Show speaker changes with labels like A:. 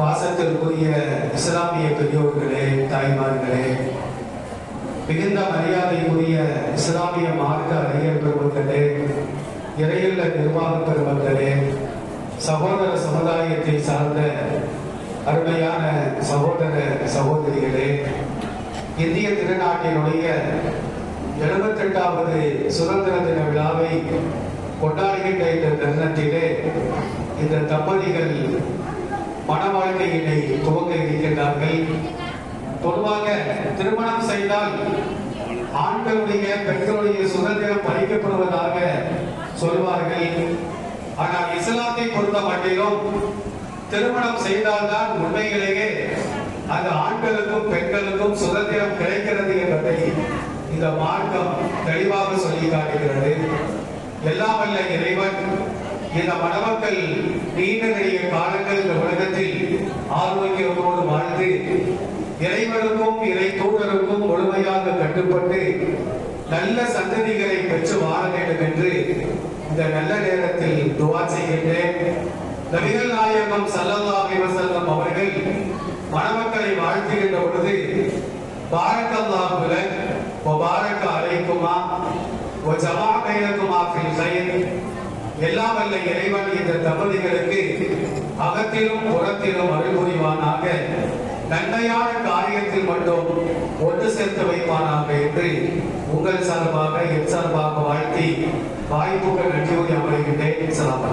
A: பாசத்திற்குரிய இஸ்லாமிய பெரியோர்களே தாய்மார்களே மிகுந்த மரியாதைக்குரிய இஸ்லாமிய மார்க்க அறிஞர் பெருமக்களே இறையுள்ள நிர்வாக பெருமக்களே சகோதர சமுதாயத்தை சார்ந்த அருமையான சகோதர சகோதரிகளே இந்திய திருநாட்டினுடைய எழுபத்தெட்டாவது சுதந்திர தின விழாவை கொண்டாடுகின்ற இந்த தருணத்திலே இந்த தம்பதிகள் மன வாழ்க்கையினை துவங்க இருக்கின்றார்கள். பொதுவாக திருமணம் செய்தால் ஆண்களுடைய பெண்களுடைய சுதந்திரம் பறிக்கப்படுவதாக சொல்வார்கள். ஆனால் இஸ்லாத்தை பொறுத்த மட்டிலும் திருமணம் செய்தால்தான் உண்மையிலேயே அந்த ஆண்களுக்கும் பெண்களுக்கும் சுதந்திரம் கிடைக்கிறது என்பதை இந்த மார்க்கம் தெளிவாக சொல்லி காட்டுகிறது. எல்லாமல்ல இறைவன். இந்த மணமக்கள் நீண்ட நெடிய காலங்கள் இந்த உலகத்தில் ஆரோக்கியத்தோடு வாழ்ந்து இறைவனுக்கும் இறை தூதருக்கும் முழுமையாக கட்டுப்பட்டு நல்ல சந்ததிகளை பெற்று வாழ வேண்டும் என்று இந்த நல்ல நேரத்தில் துவா செய்கின்றேன். நபிகள் நாயகம் சல்லல்லா அலைஹி அவர்கள் மணமக்களை வாழ்த்துகின்ற பொழுது பாரக்கல்லாஹு லக் பாரக்க அழைக்குமா ஜமா பைனக்குமா ஃபில் எல்லாம் வல்ல இறைவன் இந்த தம்பதிகளுக்கு அகத்திலும் புறத்திலும் அருள் நன்மையான காரியத்தில் மட்டும் ஒன்று சேர்த்து வைப்பானாக என்று உங்கள் சார்பாக என் சார்பாக வாழ்த்தி வாய்ப்புகள் நன்றி அமைகின்றேன் சலாம்